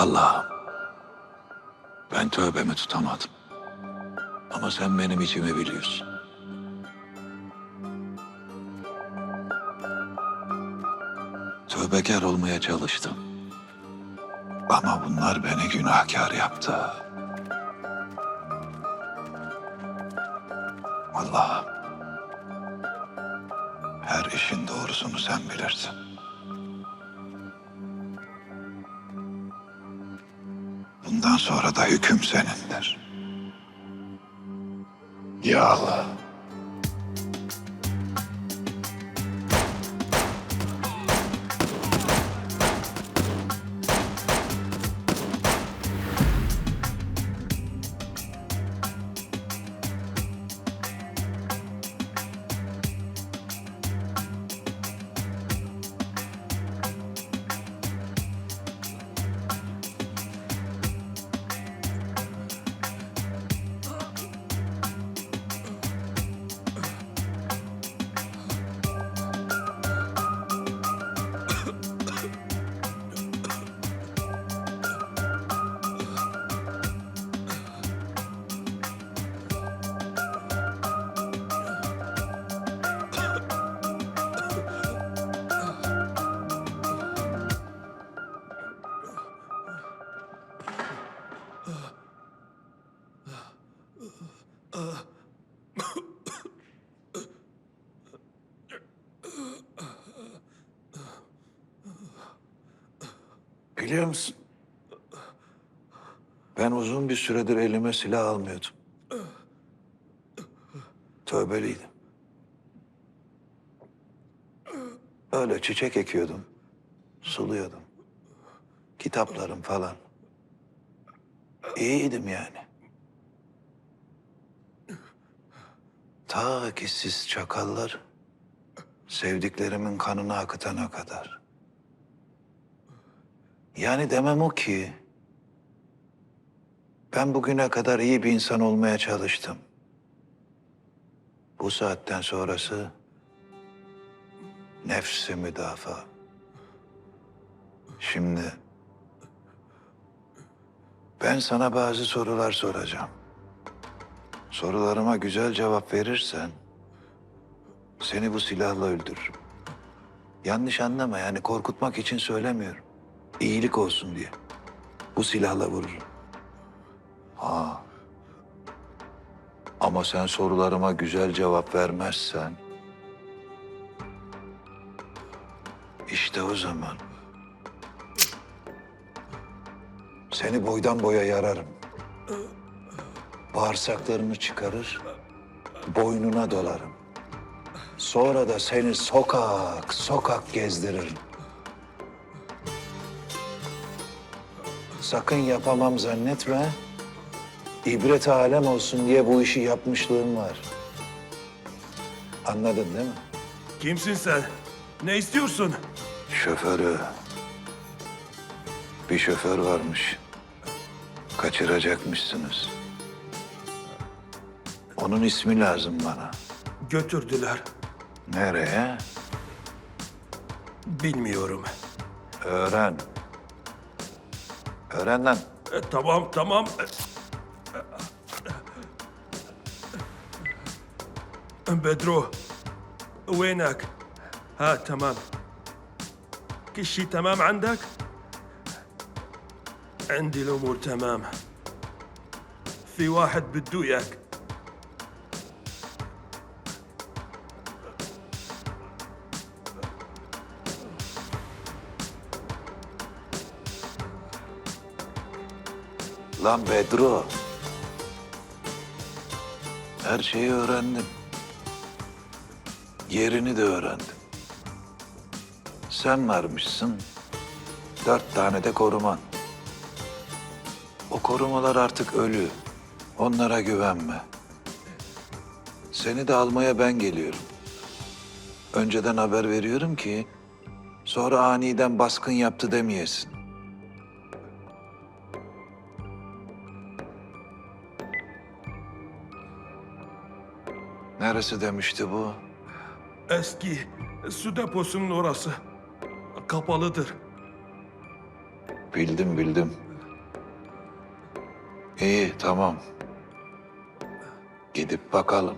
Allah'ım. Ben tövbemi tutamadım. Ama sen benim içimi biliyorsun. Tövbekar olmaya çalıştım. Ama bunlar beni günahkar yaptı. Allah'ım. Her işin doğrusunu sen bilirsin. Bundan sonra da hüküm senindir. Ya Allah. Biliyor musun? Ben uzun bir süredir elime silah almıyordum. Tövbeliydim. Öyle çiçek ekiyordum. Suluyordum. Kitaplarım falan. İyiydim yani. Ta ki siz çakallar sevdiklerimin kanını akıtana kadar. Yani demem o ki ben bugüne kadar iyi bir insan olmaya çalıştım. Bu saatten sonrası nefsi müdafaa. Şimdi ben sana bazı sorular soracağım. Sorularıma güzel cevap verirsen seni bu silahla öldürürüm. Yanlış anlama yani korkutmak için söylemiyorum. İyilik olsun diye. Bu silahla vururum. Ha. Ama sen sorularıma güzel cevap vermezsen... işte o zaman... Seni boydan boya yararım. Bağırsaklarını çıkarır, boynuna dolarım. Sonra da seni sokak sokak gezdiririm. Sakın yapamam zannetme. İbret alem olsun diye bu işi yapmışlığım var. Anladın değil mi? Kimsin sen? Ne istiyorsun? Şoförü. Bir şoför varmış. Kaçıracakmışsınız. Onun ismi lazım bana. Götürdüler. Nereye? Bilmiyorum. Öğren. Öğren lan. E, tamam tamam. Bedro. وينك؟ ها تمام. كل شيء تمام عندك؟ عندي الأمور تمام. في واحد بده إياك. Lan Bedro. Her şeyi öğrendim. Yerini de öğrendim. Sen varmışsın. Dört tane de koruman. O korumalar artık ölü. Onlara güvenme. Seni de almaya ben geliyorum. Önceden haber veriyorum ki sonra aniden baskın yaptı demeyesin. Neresi demişti bu? Eski su deposunun orası. Kapalıdır. Bildim bildim. İyi tamam. Gidip bakalım.